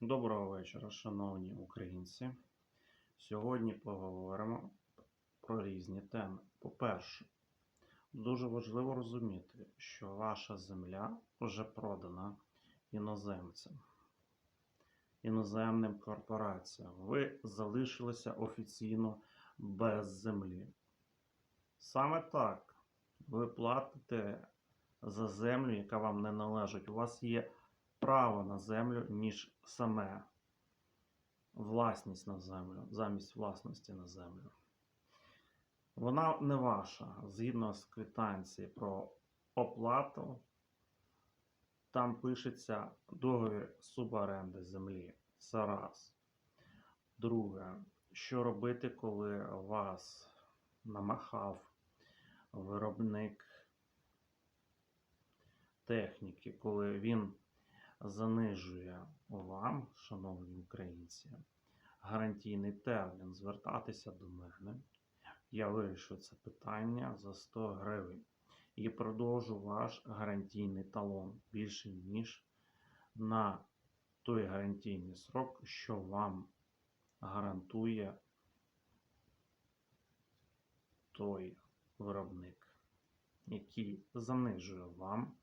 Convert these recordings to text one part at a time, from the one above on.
Доброго вечора, шановні українці. Сьогодні поговоримо про різні теми. По-перше, дуже важливо розуміти, що ваша земля вже продана іноземцям, іноземним корпораціям. Ви залишилися офіційно без землі. Саме так ви платите за землю, яка вам не належить. У вас є право на землю, ніж саме власність на землю, замість власності на землю. Вона не ваша. Згідно з квитанції про оплату, там пишеться договір суборенди землі. Це раз. Друге, що робити, коли вас намахав виробник техніки, коли він занижує вам, шановні українці, гарантійний термін звертатися до мене. Я вирішу це питання за 100 гривень і продовжу ваш гарантійний талон більше, ніж на той гарантійний срок, що вам гарантує той виробник, який занижує вам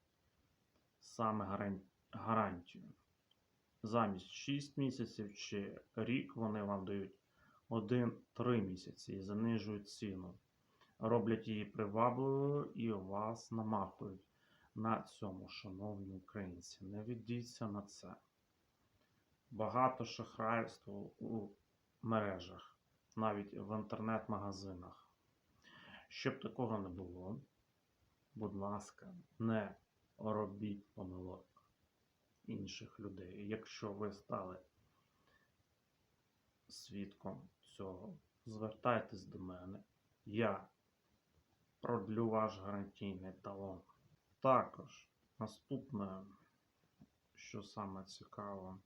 саме гарантію гарантію. Замість 6 місяців чи рік вони вам дають 1-3 місяці і занижують ціну. Роблять її привабливою і вас намахують на цьому, шановні українці. Не ведіться на це. Багато шахрайства у мережах, навіть в інтернет-магазинах. Щоб такого не було, будь ласка, не робіть помилок інших людей. Якщо ви стали свідком цього, звертайтесь до мене. Я продлю ваш гарантійний талон. Також наступне, що саме цікаво,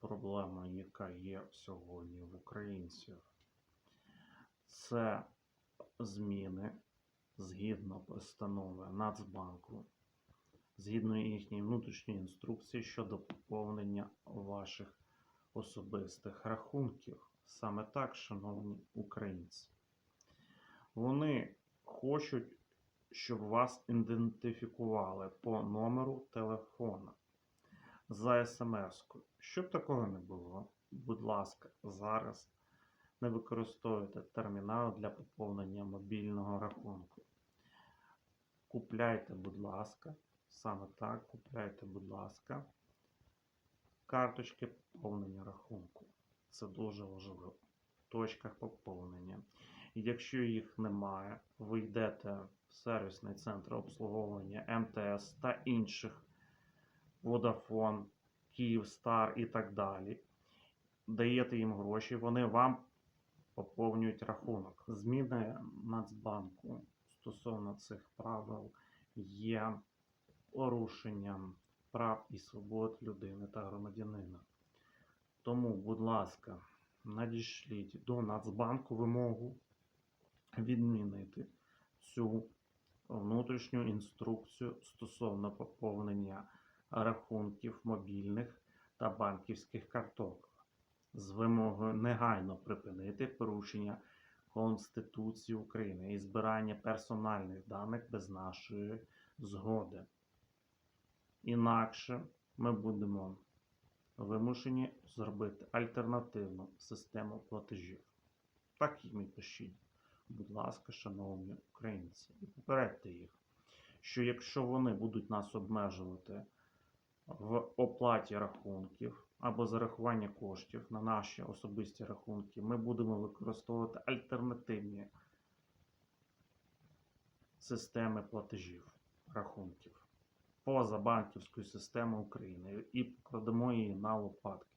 проблема, яка є сьогодні в українців, це зміни згідно постанови Нацбанку згідно їхньої внутрішньої інструкції щодо поповнення ваших особистих рахунків. Саме так, шановні українці. Вони хочуть, щоб вас ідентифікували по номеру телефона за смс-кою. Щоб такого не було, будь ласка, зараз не використовуйте термінал для поповнення мобільного рахунку. Купляйте, будь ласка, Саме так, купляйте, будь ласка, карточки поповнення рахунку. Це дуже важливо. В точках поповнення. Якщо їх немає, ви йдете в сервісний центр обслуговування МТС та інших Vodafone, Kyivstar і так далі. Даєте їм гроші, вони вам поповнюють рахунок. Зміни Нацбанку стосовно цих правил є порушенням прав і свобод людини та громадянина. Тому, будь ласка, надішліть до Нацбанку вимогу відмінити цю внутрішню інструкцію стосовно поповнення рахунків мобільних та банківських карток з вимогою негайно припинити порушення Конституції України і збирання персональних даних без нашої згоди. Інакше ми будемо вимушені зробити альтернативну систему платежів. Так і ми пишіть, будь ласка, шановні українці, і попередьте їх, що якщо вони будуть нас обмежувати в оплаті рахунків або зарахування коштів на наші особисті рахунки, ми будемо використовувати альтернативні системи платежів рахунків поза банківською системою України і покладемо її на лопатки.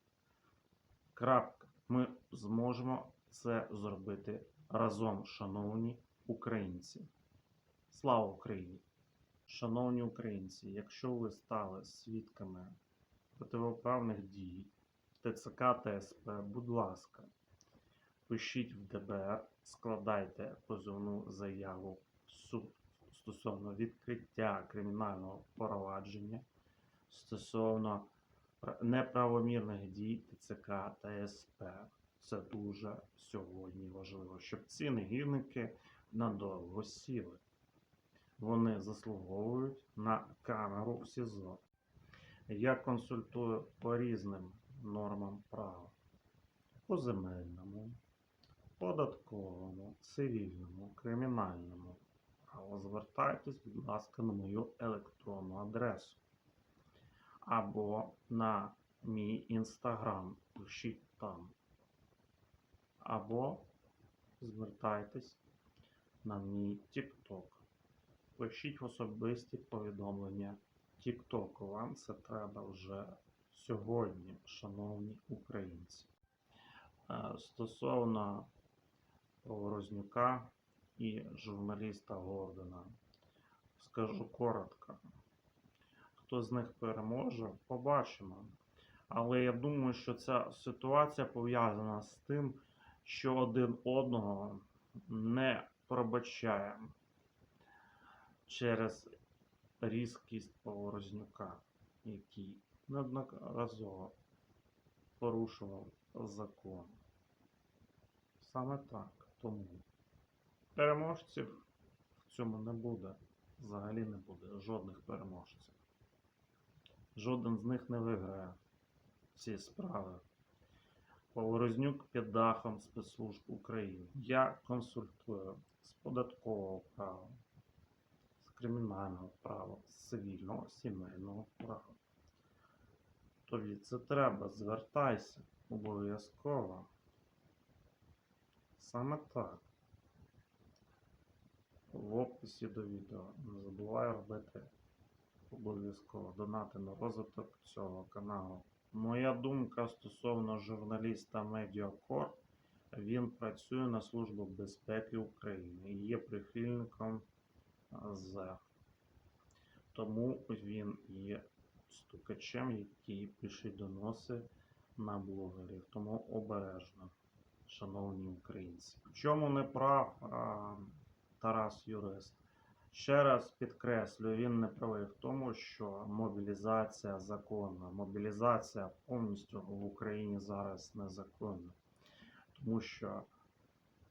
Крапка. Ми зможемо це зробити разом, шановні українці. Слава Україні! Шановні українці, якщо ви стали свідками противоправних дій ТЦК та СП, будь ласка, пишіть в ДБР, складайте позовну заяву в суд стосовно відкриття кримінального провадження стосовно неправомірних дій ТЦК та СП. Це дуже сьогодні важливо, щоб ці негідники надовго сіли. Вони заслуговують на камеру в СІЗО. Я консультую по різним нормам права. По земельному, податковому, цивільному, кримінальному. Звертайтесь, будь ласка, на мою електронну адресу. Або на мій інстаграм. Пишіть там. Або звертайтесь на мій TikTok. Пишіть особисті повідомлення TikTok. Вам це треба вже сьогодні, шановні українці. Е, Стосовно Поворознюка і журналіста Гордона, скажу коротко. Хто з них переможе, побачимо. Але я думаю, що ця ситуація пов'язана з тим, що один одного не пробачає через різкість Поворознюка, який неодноразово порушував закон. Саме так. Тому переможців в цьому не буде. Взагалі не буде жодних переможців. Жоден з них не виграє ці справи. Поворознюк під дахом спецслужб України. Я консультую з податкового права, з кримінального права, з цивільного, сімейного права. Тобі це треба, звертайся обов'язково. Саме так. В описі до відео не забувай робити обов'язково донати на розвиток цього каналу. Моя думка стосовно журналіста Медіакор, він працює на Службу безпеки України і є прихильником ЗЕ. Тому він є стукачем, який пише доноси на блогерів. Тому обережно, шановні українці. В чому не прав а, Тарас Юрист? Ще раз підкреслюю, він не правий в тому, що мобілізація законна. Мобілізація повністю в Україні зараз незаконна, тому що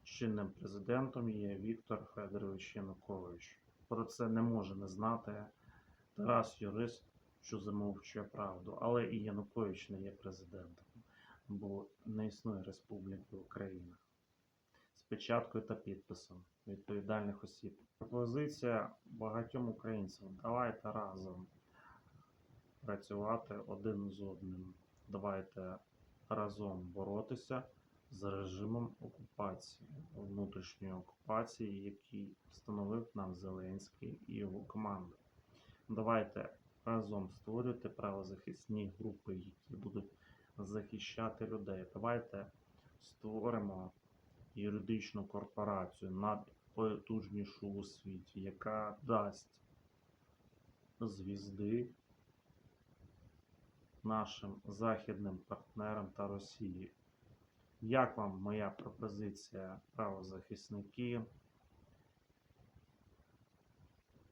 чинним президентом є Віктор Федорович Янукович. Про це не може не знати Тарас Юрист, що замовчує правду, але і Янукович не є президентом, бо не існує Республіки Україна печаткою та підписом відповідальних осіб. Пропозиція багатьом українцям. Давайте разом працювати один з одним. Давайте разом боротися з режимом окупації, внутрішньої окупації, який встановив нам Зеленський і його команда. Давайте разом створювати правозахисні групи, які будуть захищати людей. Давайте створимо юридичну корпорацію найпотужнішу у світі, яка дасть звізди нашим західним партнерам та Росії. Як вам моя пропозиція правозахисники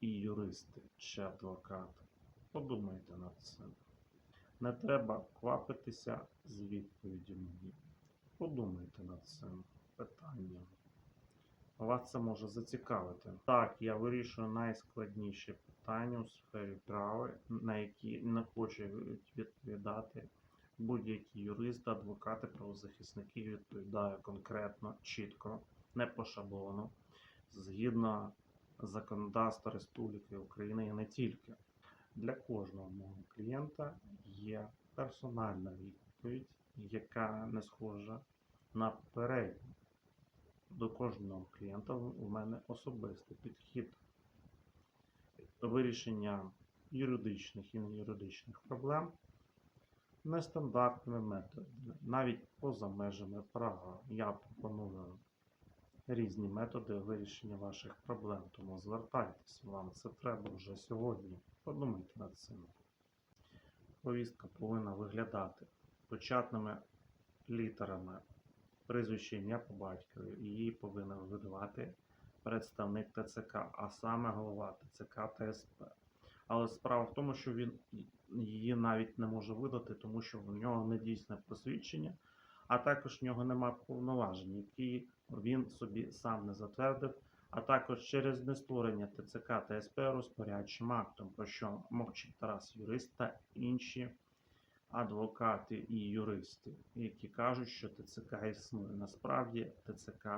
і юристи чи адвокати? Подумайте над цим. Не треба квапитися з відповіддю мені. Подумайте над цим питанням. Вас це може зацікавити. Так, я вирішую найскладніші питання у сфері права, на які не хоче відповідати будь-які юристи, адвокати, правозахисники відповідаю конкретно, чітко, не по шаблону, згідно законодавства Республіки Україна і не тільки. Для кожного мого клієнта є персональна відповідь, яка не схожа на попередню. До кожного клієнта у мене особистий підхід. Вирішення юридичних і неюридичних проблем нестандартними методами, навіть поза межами права. Я пропоную різні методи вирішення ваших проблем, тому звертайтесь, вам це треба вже сьогодні. Подумайте над цим. Повістка повинна виглядати початними літерами прізвище ім'я по батькові. Її повинен видавати представник ТЦК, а саме голова ТЦК та СП. Але справа в тому, що він її навіть не може видати, тому що в нього не дійсне посвідчення, а також в нього немає повноважень, які він собі сам не затвердив, а також через нестворення ТЦК та СП розпорядчим актом, про що мовчить Тарас Юрист та інші адвокати і юристи, які кажуть, що ТЦК існує. Насправді ТЦК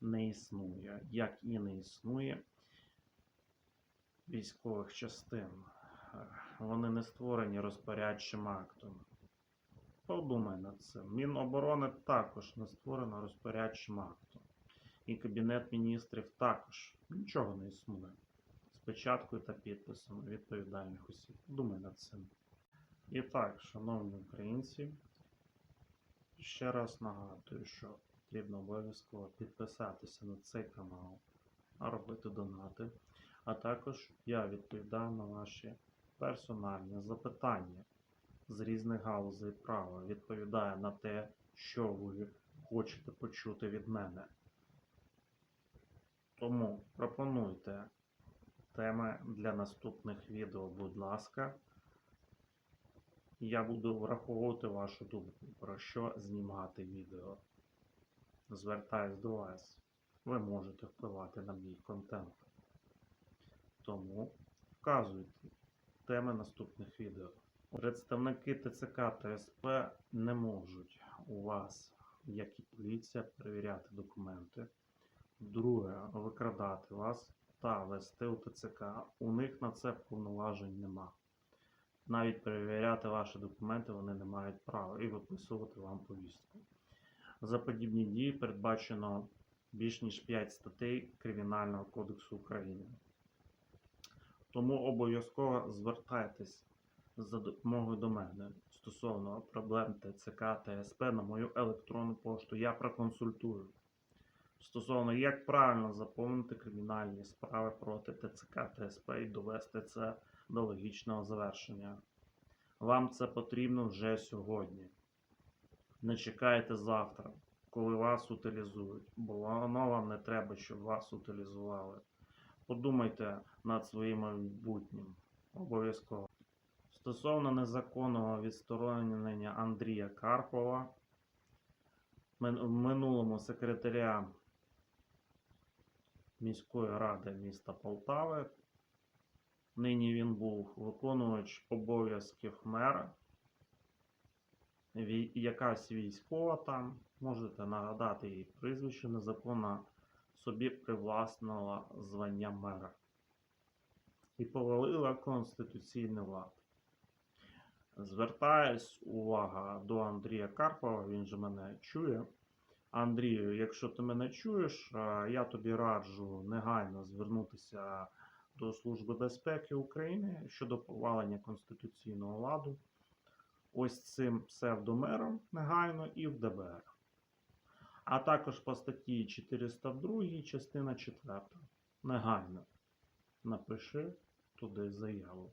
не існує, як і не існує військових частин. Вони не створені розпорядчим актом. Подумай над цим. Міноборони також не створено розпорядчим актом. І Кабінет міністрів також нічого не існує. З печаткою та підписом відповідальних осіб. Думай над цим. І так, шановні українці, ще раз нагадую, що потрібно обов'язково підписатися на цей канал, робити донати. А також я відповідаю на ваші персональні запитання з різних галузей права. Відповідаю на те, що ви хочете почути від мене. Тому пропонуйте теми для наступних відео, будь ласка. Я буду враховувати вашу думку, про що знімати відео. Звертаюсь до вас. Ви можете впливати на мій контент. Тому вказуйте теми наступних відео. Представники ТЦК та СП не можуть у вас, як і поліція, перевіряти документи. Друге, викрадати вас та вести у ТЦК. У них на це повноважень нема. Навіть перевіряти ваші документи вони не мають права і виписувати вам повістку. За подібні дії передбачено більш ніж 5 статей Кримінального кодексу України. Тому обов'язково звертайтесь за допомогою до мене стосовно проблем ТЦК та СП на мою електронну пошту. Я проконсультую. Стосовно як правильно заповнити кримінальні справи проти ТЦК та СП і довести це до логічного завершення. Вам це потрібно вже сьогодні. Не чекайте завтра, коли вас утилізують, бо воно вам не треба, щоб вас утилізували. Подумайте над своїм майбутнім. Обов'язково. Стосовно незаконного відсторонення Андрія Карпова, в минулому секретаря міської ради міста Полтави, нині він був виконувач обов'язків мера, якась військова там, можете нагадати її прізвище, незаконно собі привласнила звання мера і повалила конституційний лад. Звертаюсь, увага до Андрія Карпова, він же мене чує. Андрію, якщо ти мене чуєш, я тобі раджу негайно звернутися до Служби безпеки України щодо повалення конституційного ладу. Ось цим псевдомером негайно і в ДБР. А також по статті 402, частина 4. Негайно напиши туди заяву.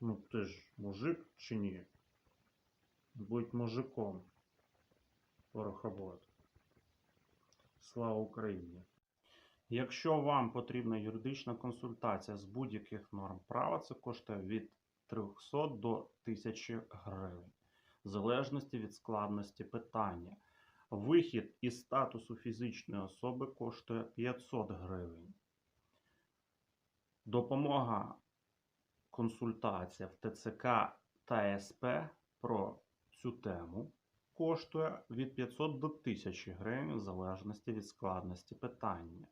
Ну, ти ж мужик чи ні? Будь мужиком, пороховод. Слава Україні! Якщо вам потрібна юридична консультація з будь-яких норм права, це коштує від 300 до 1000 гривень, в залежності від складності питання. Вихід із статусу фізичної особи коштує 500 гривень. Допомога консультація в ТЦК та СП про цю тему коштує від 500 до 1000 гривень в залежності від складності питання.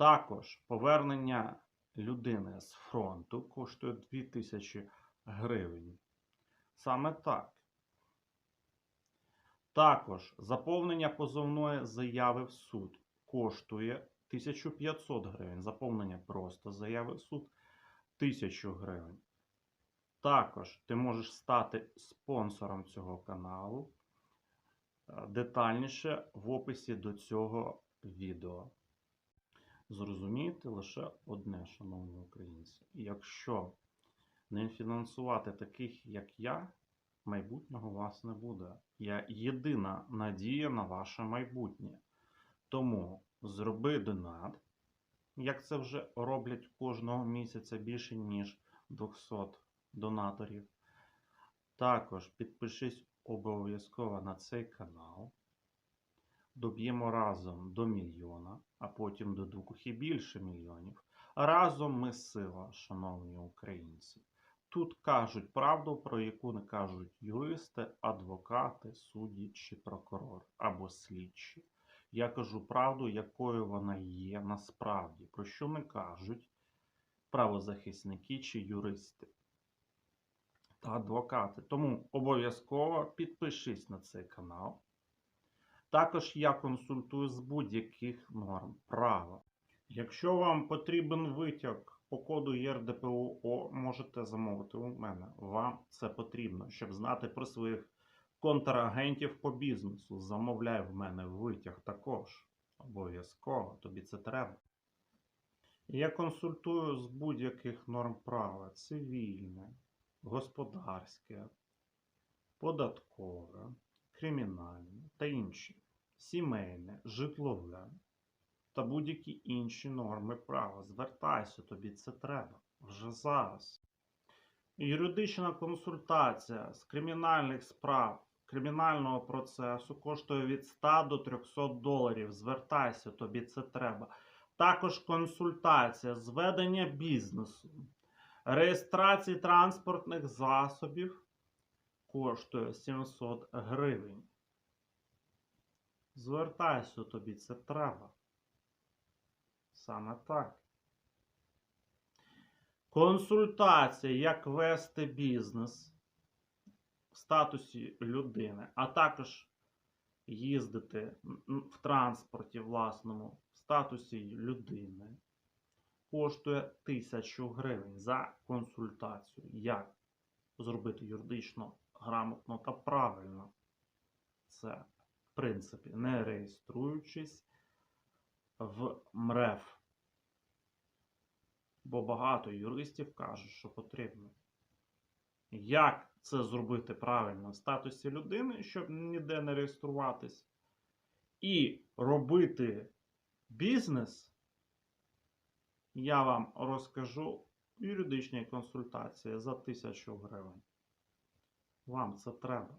Також повернення людини з фронту коштує 2000 гривень. Саме так. Також заповнення позовної заяви в суд коштує 1500 гривень. Заповнення просто заяви в суд 1000 гривень. Також ти можеш стати спонсором цього каналу. Е, Детальніше в описі до цього відео. Зрозумійте лише одне, шановні українці. Якщо не фінансувати таких, як я, майбутнього у вас не буде. Я єдина надія на ваше майбутнє. Тому зроби донат, як це вже роблять кожного місяця більше, ніж 200 донаторів. Також підпишись обов'язково на цей канал. Доб'ємо разом до мільйона, а потім до двох і більше мільйонів. Разом ми сила, шановні українці. Тут кажуть правду, про яку не кажуть юристи, адвокати, судді чи прокурор або слідчі. Я кажу правду, якою вона є насправді, про що не кажуть правозахисники чи юристи та адвокати. Тому обов'язково підпишись на цей канал. Також я консультую з будь-яких норм права. Якщо вам потрібен витяг по коду ЄРДПО, можете замовити у мене. Вам це потрібно, щоб знати про своїх контрагентів по бізнесу. Замовляй в мене витяг також. Обов'язково, тобі це треба. Я консультую з будь-яких норм права: цивільне, господарське, податкове, кримінальне та інші, сімейне, житлове та будь-які інші норми права. Звертайся, тобі це треба вже зараз. Юридична консультація з кримінальних справ, кримінального процесу коштує від 100 до 300 доларів. Звертайся, тобі це треба. Також консультація з ведення бізнесу, реєстрації транспортних засобів коштує 700 гривень. Звертайся, тобі це треба. Саме так. Консультація, як вести бізнес в статусі людини, а також їздити в транспорті власному в статусі людини, коштує 1000 гривень за консультацію. Як зробити юридично грамотно та правильно це, в принципі, не реєструючись в МРЕФ. Бо багато юристів кажуть, що потрібно. Як це зробити правильно в статусі людини, щоб ніде не реєструватись, і робити бізнес, я вам розкажу в юридичній консультації за 1000 гривень. Вам це треба.